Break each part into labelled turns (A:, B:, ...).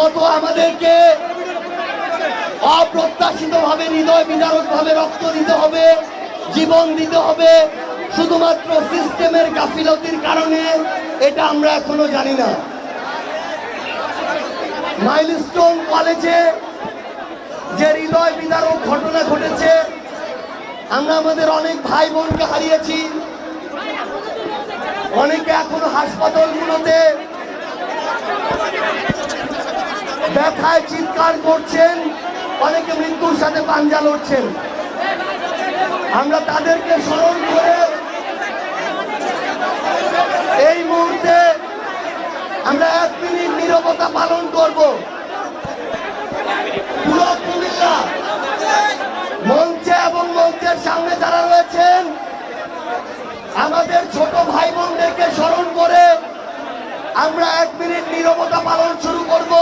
A: কত আমাদেরকে অপ্রত্যাশিত ভাবে হৃদয় বিদারক ভাবে রক্ত দিতে হবে, জীবন দিতে হবে, শুধুমাত্র সিস্টেমের গাফিলতির কারণে এটা আমরা এখনও জানি না। মাইলস্টোন কলেজে যে হৃদয় বিদারক ঘটনা ঘটেছে, আমরা আমাদের অনেক ভাই বোনকে হারিয়েছি। অনেকে এখনও হাসপাতালগুলোতে ব্যথায় চিৎকার করছেন, অনেকে মৃত্যুর সাথে পাঞ্জা লড়ছেন। আমরা তাদেরকে স্মরণ করে এই মুহূর্তে আমরা এক মিনিট নীরবতা পালন করব। পুরো কুমিল্লা মঞ্চে এবং মঞ্চের সামনে যারা রয়েছেন, আমাদের ছোট ভাই বোনদেরকে স্মরণ করে আমরা এক মিনিট নীরবতা পালন শুরু করব।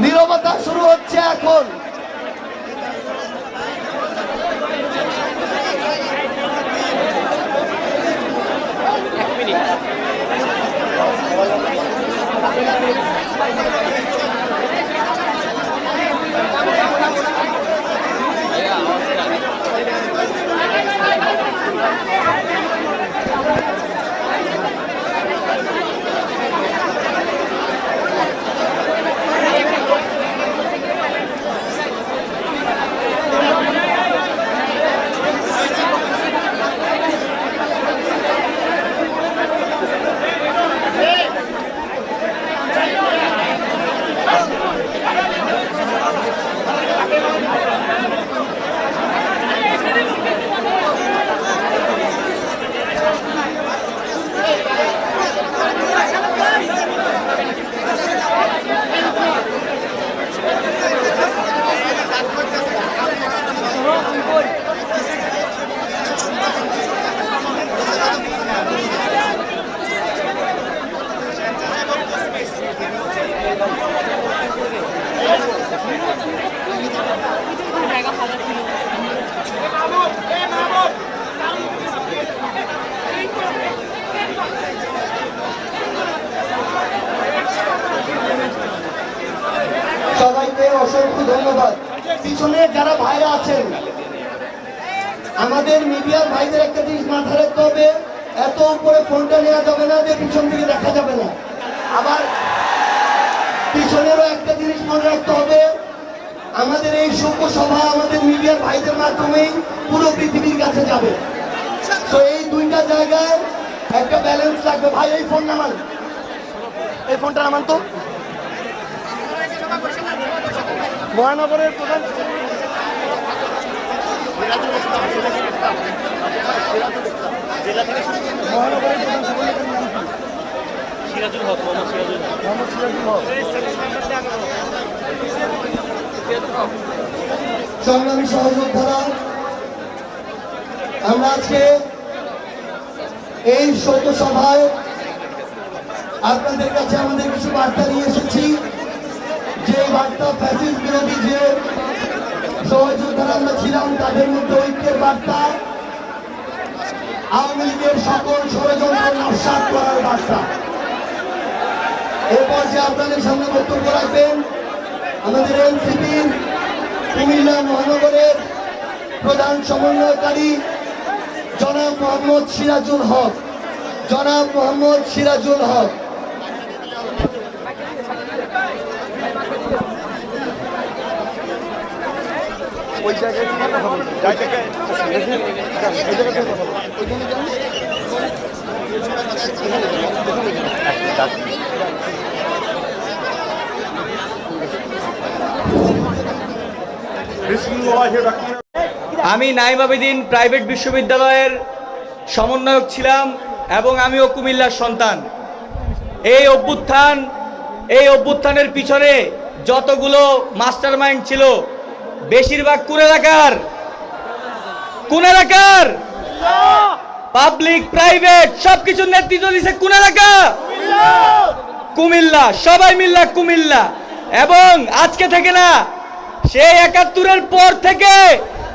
A: নীরবতা শুরু হচ্ছে এখন সবাইকে অসংখ্য ধন্যবাদ পিছনে যারা ভাইরা আছেন, আমাদের মিডিয়ার ভাইদের একটা জিনিস মাথায় রাখতে হবে, এত উপরে ফোনটা নেওয়া যাবে না যে পিছন দিকে দেখা যাবে না। আবার পিছনেরও একটা জিনিস মনে রাখতে হবে, আমাদের এই শোক সভা আমাদের মিডিয়ার ভাইদের মাধ্যমেই পুরো পৃথিবীর কাছে যাবে। তো এই দুইটা জায়গায় একটা ব্যালেন্স লাগবে। ভাই, এই ফোন নামান। এই ফোনটা নামান তো। মহানগরের প্রধান মহানগরের প্রধান সংগঠনের নাম
B: সিরাজুল হক মোহাম্মদ সিরাজুল হক।
A: মোহাম্মদ সিরাজুল হক। সংগ্রামী সহযোদ্ধারা আমরা আজকে এই শোক সভায় আপনাদের কাছে আমাদের কিছু বার্তা নিয়ে এসেছি। যে বার্তা ফ্যাসিস্ট বিরোধী যে সহযোদ্ধারা আমরা ছিলাম, তাদের মধ্যে ঐক্যের বার্তা, আওয়ামী লীগের সকল ষড়যন্ত্র নস্বাত করার বার্তা। এরপর যে আপনাদের সামনে বক্তব্য রাখবেন, আমাদের এনসিপির কুমিল্লা মহানগরের প্রধান সমন্বয়কারী জনাব মোহাম্মদ সিরাজুল হক। জনাব মোহাম্মদ সিরাজুল হক
C: ওই জায়গায়
B: আমি নাইম আবেদিন প্রাইভেট বিশ্ববিদ্যালয়ের সমন্বয়ক ছিলাম এবং আমিও কুমিল্লার সন্তান। এই অভ্যুত্থান, এই অভ্যুত্থানের পিছনে যতগুলো মাস্টার মাইন্ড ছিল বেশিরভাগ কোন এলাকার? কোন এলাকার? পাবলিক প্রাইভেট সবকিছুর নেতৃত্ব দিছে কোন এলাকা? কুমিল্লা, সবাই মিল্লা কুমিল্লা। এবং আজকে থেকে না, সেই একাত্তরের পর থেকে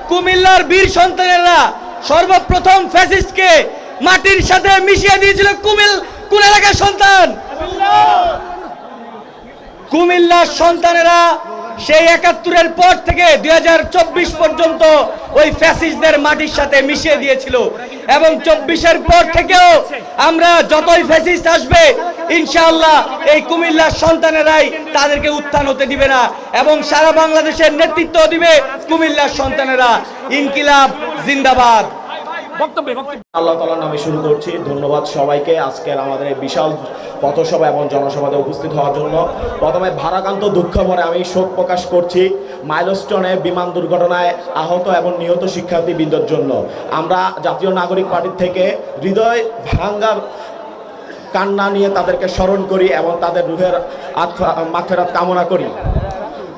B: কুমিল্লার বীর সন্তানেরা সর্বপ্রথম ফ্যাসিস্টকে মাটির সাথে মিশিয়ে দিয়েছিল কুমিল কোন এলাকার সন্তান? কুমিল্লার সন্তানেরা সেই একাত্তরের পর থেকে দুই পর্যন্ত ওই ফ্যাসিস্টদের মাটির সাথে মিশিয়ে দিয়েছিল। এবং চব্বিশের পর থেকেও আমরা যতই ফ্যাসিস্ট আসবে, ইনশাআল্লাহ এই কুমিল্লার সন্তানেরাই তাদেরকে উত্থান হতে দিবে না এবং সারা বাংলাদেশের নেতৃত্ব দিবে কুমিল্লার সন্তানেরা। ইনকিলাব জিন্দাবাদ।
D: আল্লাহ তালার নামে শুরু করছি। ধন্যবাদ সবাইকে আজকের আমাদের বিশাল পথসভা এবং জনসভাতে উপস্থিত হওয়ার জন্য। প্রথমে ভারাকান্ত দুঃখ ভরে আমি শোক প্রকাশ করছি মাইলস্টোনে বিমান দুর্ঘটনায় আহত এবং নিহত শিক্ষার্থীবৃন্দর জন্য। আমরা জাতীয় নাগরিক পার্টির থেকে হৃদয় ভাঙ্গার কান্না নিয়ে তাদেরকে স্মরণ করি এবং তাদের রুহের আত্মা কামনা করি।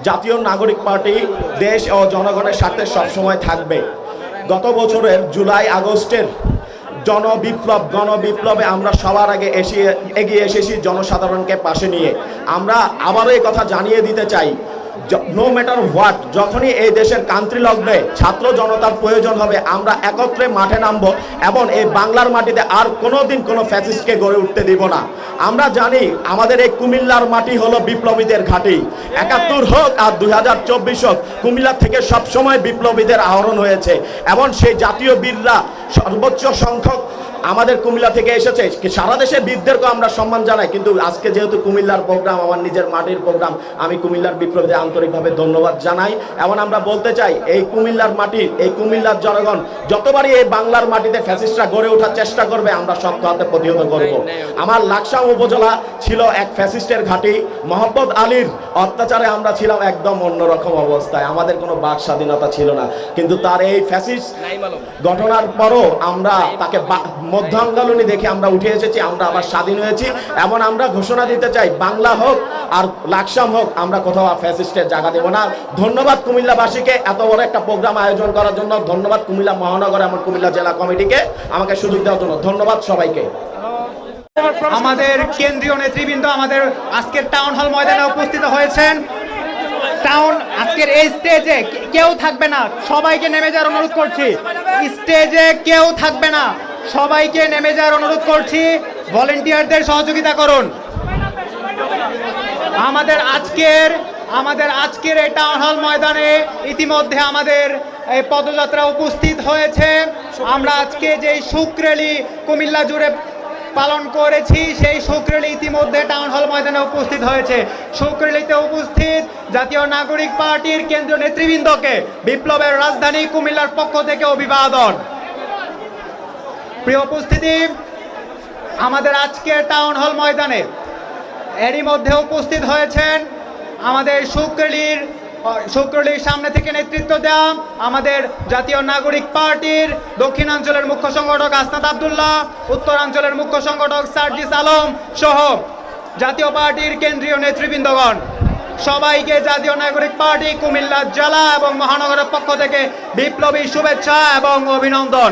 D: জাতীয় নাগরিক পার্টি দেশ ও জনগণের স্বার্থে সবসময় থাকবে। গত বছরের জুলাই আগস্টের জনবিপ্লব, গণবিপ্লবে আমরা সবার আগে এসে এগিয়ে এসেছি জনসাধারণকে পাশে নিয়ে। আমরা আবারও এই কথা জানিয়ে দিতে চাই নো ম্যাটার হোয়াট যখনই এই দেশের কান্ট্রি লগ্নে ছাত্র জনতার প্রয়োজন হবে, আমরা একত্রে মাঠে নামবো এবং এই বাংলার মাটিতে আর কোনোদিন কোনো ফ্যাসিস্টকে গড়ে উঠতে দিব না। আমরা জানি আমাদের এই কুমিল্লার মাটি হলো বিপ্লবীদের ঘাঁটি। একাত্তর হোক আর দুই হাজার চব্বিশ হোক, কুমিল্লা থেকে সবসময় বিপ্লবীদের আহরণ হয়েছে। এবং সেই জাতীয় বীররা সর্বোচ্চ সংখ্যক আমাদের কুমিল্লা থেকে এসেছে সারা দেশে বীরদেরকেও আমরা সম্মান জানাই কিন্তু আজকে যেহেতু কুমিল্লার প্রোগ্রাম আমার নিজের মাটির প্রোগ্রাম আমি কুমিল্লার বিপ্লবীদের আন্তরিকভাবে ধন্যবাদ জানাই। এবং আমরা বলতে চাই এই কুমিল্লার মাটি এই কুমিল্লার জনগণ যতবারই এই বাংলার মাটিতে ফ্যাসিস্টরা গড়ে ওঠার চেষ্টা করবে আমরা শক্ত হাতে প্রতিহত করব। আমার লাকসাম উপজেলা ছিল এক ফ্যাসিস্টের ঘাঁটি মোহাম্মদ আলীর অত্যাচারে আমরা ছিলাম একদম অন্যরকম অবস্থায় আমাদের কোনো বাক স্বাধীনতা ছিল না কিন্তু তার এই ফ্যাসিস্ট ঘটনার পরও আমরা তাকে মধ্য আন্দোলনী দেখে আমরা উঠে এসেছি, আমরা আবার স্বাধীন হয়েছি। এমন আমরা ঘোষণা দিতে চাই, বাংলা হোক আর লাকসাম হোক, আমরা কোথাও ফ্যাসিস্টের জায়গা দেবো না। ধন্যবাদ কুমিল্লাবাসীকে এত বড় একটা প্রোগ্রাম আয়োজন করার জন্য। ধন্যবাদ কুমিল্লা মহানগর এবং কুমিল্লা জেলা কমিটিকে আমাকে সুযোগ দেওয়ার জন্য। ধন্যবাদ সবাইকে।
E: আমাদের কেন্দ্রীয় নেতৃবৃন্দ আমাদের আজকের টাউন হল ময়দানে উপস্থিত হয়েছেন। টাউন আজকের এই স্টেজে কেউ থাকবে না। সবাইকে নেমে যাওয়ার অনুরোধ করছি। স্টেজে কেউ থাকবে না। সবাইকে নেমে যাওয়ার অনুরোধ করছি ভলেন্টিয়ারদের সহযোগিতা করুন। আমাদের আজকের আমাদের আজকের এই টাউন হল ময়দানে ইতিমধ্যে আমাদের এই পদযাত্রা উপস্থিত হয়েছে। আমরা আজকে যে শুক্রেলি কুমিল্লা জুড়ে পালন করেছি, সেই শুক্রেলি ইতিমধ্যে টাউন হল ময়দানে উপস্থিত হয়েছে। শুক্রেলিতে উপস্থিত জাতীয় নাগরিক পার্টির কেন্দ্রীয় নেতৃবৃন্দকে বিপ্লবের রাজধানী কুমিল্লার পক্ষ থেকে অভিবাদন। প্রিয় উপস্থিতি, আমাদের আজকে টাউন হল ময়দানে এরই মধ্যে উপস্থিত হয়েছেন আমাদের শুক্রলির শুক্রলির সামনে থেকে নেতৃত্ব দেওয়া আমাদের জাতীয় নাগরিক পার্টির দক্ষিণাঞ্চলের মুখ্য সংগঠক আসনাদ আবদুল্লাহ, উত্তরাঞ্চলের মুখ্য সংগঠক সার্জিস আলম সহ জাতীয় পার্টির কেন্দ্রীয় নেতৃবৃন্দগণ। সবাইকে জাতীয় নাগরিক পার্টি কুমিল্লা জেলা এবং মহানগরের পক্ষ থেকে বিপ্লবী শুভেচ্ছা এবং অভিনন্দন।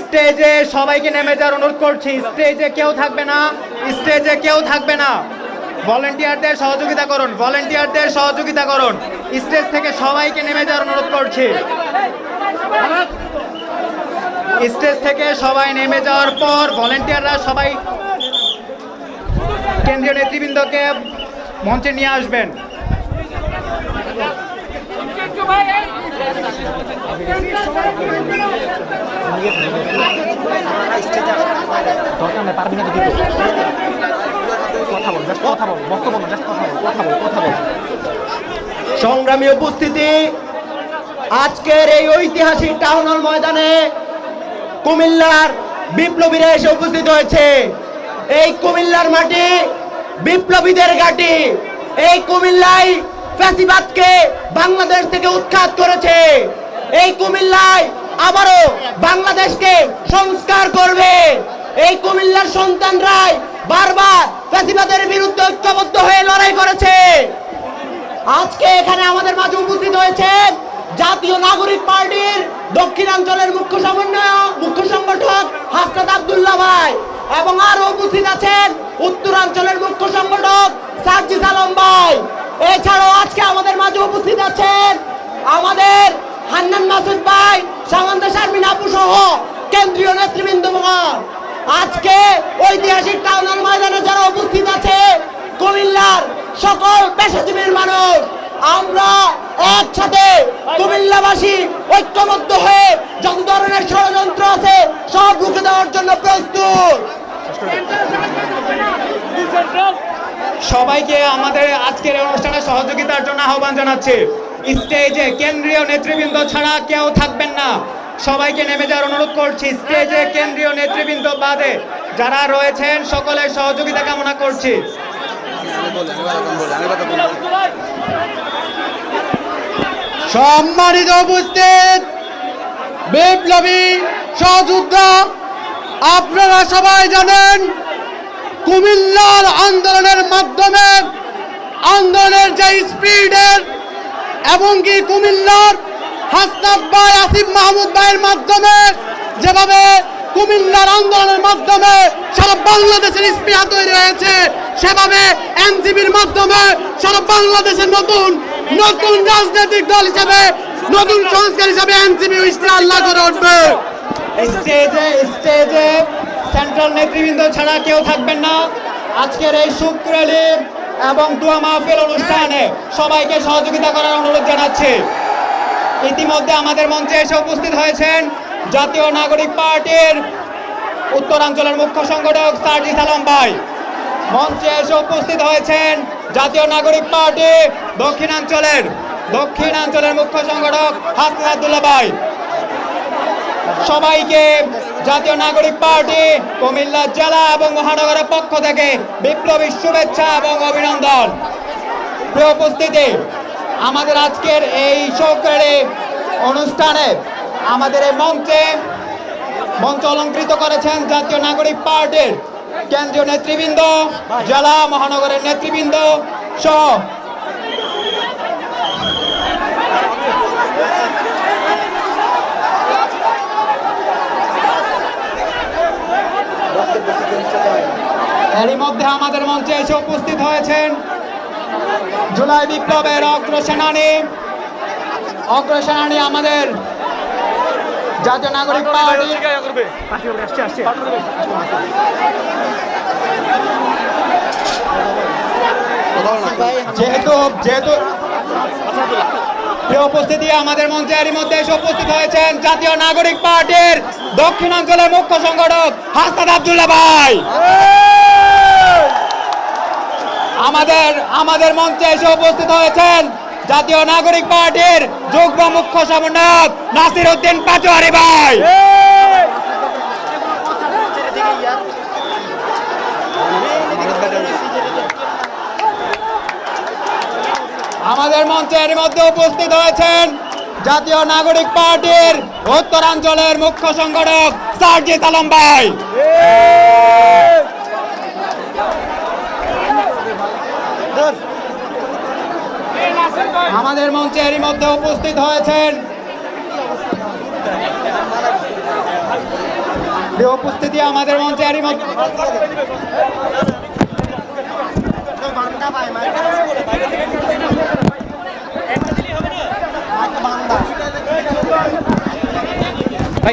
E: স্টেজে সবাইকে নেমে যাওয়ার অনুরোধ করছি। স্টেজে কেউ থাকবে না, স্টেজে কেউ থাকবে না। ভলেন্টিয়ারদের সহযোগিতা করুন, ভলেন্টিয়ারদের সহযোগিতা করুন। স্টেজ থেকে সবাইকে নেমে যাওয়ার অনুরোধ করছি। স্টেজ থেকে সবাই নেমে যাওয়ার পর ভলেন্টিয়াররা সবাই কেন্দ্রীয় নেতৃবৃন্দকে মঞ্চে নিয়ে আসবেন।
F: সংগ্রামী উপস্থিতি, আজকের এই ঐতিহাসিক টাউন হল ময়দানে কুমিল্লার বিপ্লবীরা এসে উপস্থিত হয়েছে। এই কুমিল্লার মাটি বিপ্লবীদের ঘাঁটি, এই কুমিল্লায় ফ্যাসিবাদকে বাংলাদেশ থেকে উৎখাত করেছে। এই কুমিল্লায় আবারও বাংলাদেশকে সংস্কার করবে। এই কুমিল্লার সন্তানরাই বারবার ফ্যাসিবাদের বিরুদ্ধে ঐক্যবদ্ধ হয়ে লড়াই করেছে। আজকে এখানে আমাদের মাঝে উপস্থিত হয়েছে জাতীয় নাগরিক পার্টির দক্ষিণাঞ্চলের মুখ্য সমন্বয় মুখ্য সংগঠক হাসনাত আব্দুল্লাহ ভাই এবং আরও উপস্থিত আছেন উত্তরাঞ্চলের মুখ্য সংগঠক সার্জিস আলম ভাই। এছাড়াও আজকে আমাদের মাঝে উপস্থিত আছেন আমাদের হান্নান মাসুদ ভাই, সামন্ত শারমিন আপু সহ কেন্দ্রীয় নেতৃবৃন্দগণ আজকে ঐতিহাসিক টাউন হল ময়দানে যারা উপস্থিত আছে, কুমিল্লার
G: সকল পেশাজীবীর মানুষ, আমরা একসাথে কুমিল্লাবাসী ঐক্যবদ্ধ হয়ে যত ধরনের ষড়যন্ত্র আছে, সব রুখে দেওয়ার জন্য প্রস্তুত।
E: সবাইকে আমাদের আজকের অনুষ্ঠানে সহযোগিতার জন্য আহ্বান জানাচ্ছি। স্টেজে কেন্দ্রীয় নেতৃবৃন্দ ছাড়া কেউ থাকবেন না। সবাইকে নেমে যাওয়ার অনুরোধ করছি, স্টেজে কেন্দ্রীয় নেতৃবৃন্দ বাদে যারা রয়েছেন সকলের সহযোগিতা কামনা করছি।
G: সম্মানিত উপস্থিত, বিপ্লবী সহযোদ্ধা, আপনারা সবাই জানেন কুমিল্লার আন্দোলনের মাধ্যমে, আন্দোলনের যে স্পিডের এবং কি কুমিল্লার হাসনাত ভাই আসিফ মাহমুদ ভাইয়ের মাধ্যমে, যেভাবে কুমিল্লার আন্দোলনের মাধ্যমে সারা বাংলাদেশের স্পৃহা তৈরি হয়েছে, সেভাবে এনসিপির মাধ্যমে সারা বাংলাদেশের নতুন নতুন রাজনৈতিক দল হিসেবে, নতুন সংস্কার হিসেবে এনসিপি ইস্তেহার লাগু করে উঠবে।
E: স্টেজে স্টেজে সেন্ট্রাল নেতৃবৃন্দ ছাড়া কেউ থাকবেন না। আজকের এই শুক্রালি এবং দোয়া মাহফিল অনুষ্ঠানে সবাইকে সহযোগিতা করার অনুরোধ জানাচ্ছি। ইতিমধ্যে আমাদের মঞ্চে এসে উপস্থিত হয়েছেন জাতীয় নাগরিক পার্টির উত্তরাঞ্চলের মুখ্য সংগঠক সার্জিস আলম ভাই। মঞ্চে এসে উপস্থিত হয়েছেন জাতীয় নাগরিক পার্টি দক্ষিণাঞ্চলের দক্ষিণাঞ্চলের মুখ্য সংগঠক হাসনাত আব্দুল্লাহ ভাই। সবাইকে জাতীয় নাগরিক পার্টি কুমিল্লা জেলা এবং মহানগরের পক্ষ থেকে বিপ্লবী শুভেচ্ছা এবং অভিনন্দন। উপস্থিতি, আমাদের আজকের এই সরকারি অনুষ্ঠানে আমাদের এই মঞ্চে মঞ্চ অলঙ্কৃত করেছেন জাতীয় নাগরিক পার্টির কেন্দ্রীয় নেতৃবৃন্দ, জেলা, মহানগরের নেতৃবৃন্দ সহ এরই মধ্যে আমাদের মঞ্চে এসে উপস্থিত হয়েছেন জুলাই বিপ্লবের অগ্রসেনানী। অগ্রসেনানী আমাদের জাতীয় নাগরিক পার্টি যেহেতু যেহেতু উপস্থিতি আমাদের মঞ্চে এরই মধ্যে এসে উপস্থিত হয়েছেন জাতীয় নাগরিক পার্টির দক্ষিণাঞ্চলের মুখ্য সংগঠক হাসনাত আব্দুল্লাহ ভাই। আমাদের আমাদের মঞ্চে এসে উপস্থিত হয়েছেন জাতীয় নাগরিক পার্টির যুগ্ম মুখ্য সমন্বয়ক নাসির উদ্দিন পাচুয়ারি ভাই। আমাদের মঞ্চে এর মধ্যে উপস্থিত হয়েছেন জাতীয় নাগরিক পার্টির উত্তরাঞ্চলের মুখ্য সংগঠক সার্জিস আলম ভাই। আমাদের মঞ্চে এরই মধ্যে উপস্থিত হয়েছেন। উপস্থিতি আমাদের মঞ্চে এরই মধ্যে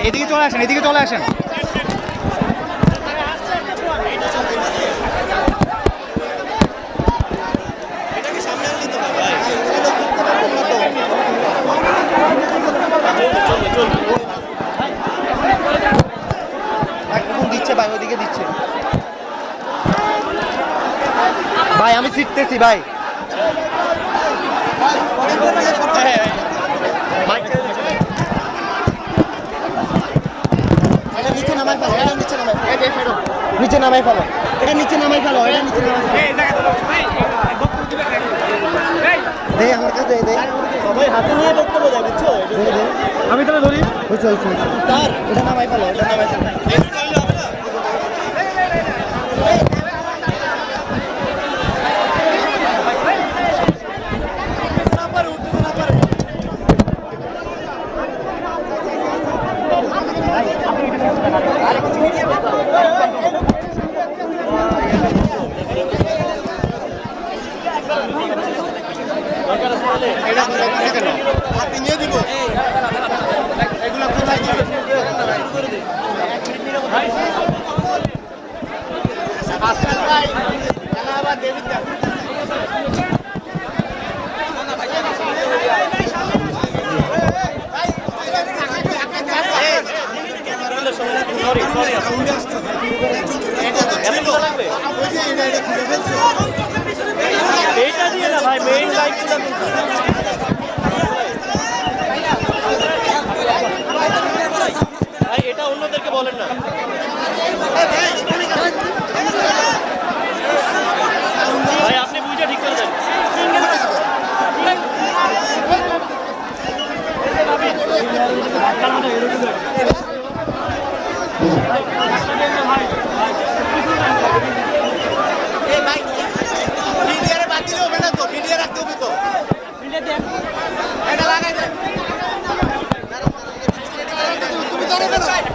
E: এদিকে চলে আসেন, এদিকে চলে আসেন।
C: দিচ্ছে ভাই ওদিকে দিচ্ছে। ভাই আমি শিখতেছি ভাই। নিচে নামাই ফেলো। এটা নিচে নামাই ফেলো নিচে নামাই ফেলো। এটা নিচে নামাই দে আমার কাছে দে। দে সবাই হাতে নিয়ে বক্তব্য দেয় বুঝছ? আমি তাহলে ধরি। বুঝছ তার? ওটা নামাই ফেলো ওটা নামাই
B: Come on, come on.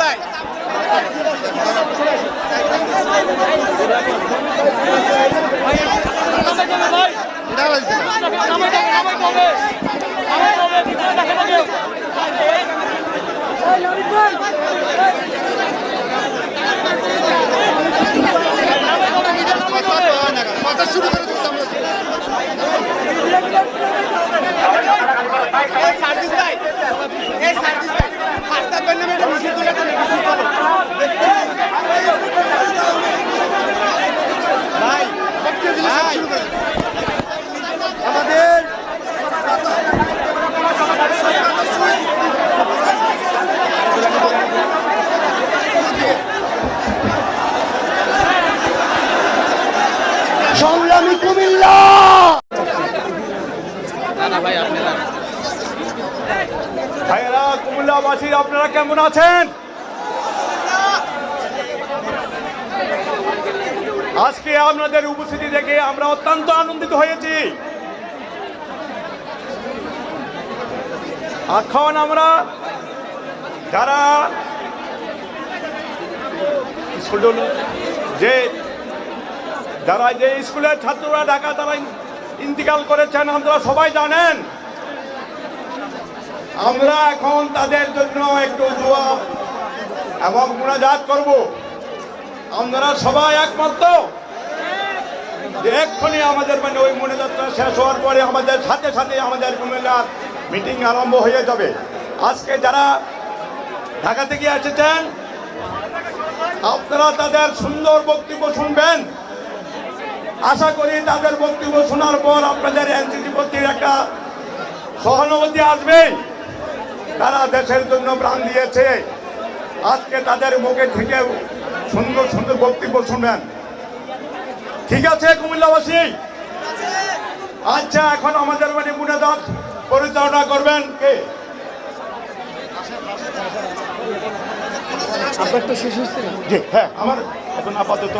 B: ভাই আপনি বুঝে শুরু করে দেন
A: সংগ্রামী কুমিল্লা
H: ভাইয়েরা কুমিল্লাবাসী আপনারা কেমন আছেন আজকে আপনাদের উপস্থিতি দেখে আমরা অত্যন্ত আনন্দিত হয়েছি। এখন আমরা যারা যে যারা যে স্কুলের ছাত্ররা ঢাকা তারা ইন্তিকাল করেছেন, আপনারা সবাই জানেন আমরা এখন তাদের জন্য একটু দোয়া এবং মোনাজাত করব। আপনারা সবাই একমাত্র এক্ষুনি আমাদের মানে ওই মনোযাত্রা শেষ হওয়ার পরে আমাদের সাথে সাথে আমাদের কুমিল্লার মিটিং আরম্ভ হয়ে যাবে। আজকে যারা ঢাকা থেকে এসেছেন, আপনারা তাদের সুন্দর বক্তব্য শুনবেন। আশা করি তাদের বক্তব্য শোনার পর আপনাদের এনসিসি প্রতি একটা সহানুভূতি আসবে তারা দেশের জন্য প্রাণ দিয়েছে। আজকে তাদের মুখে থেকে সুন্দর সুন্দর বক্তব্য শুনবেন। ঠিক আছে কুমিল্লাবাসী? আচ্ছা এখন আমাদের মানে মুনাদাত পরিচালনা করবেন কে? আপনার তো শেষ হচ্ছে হ্যাঁ আমার এখন আপাতত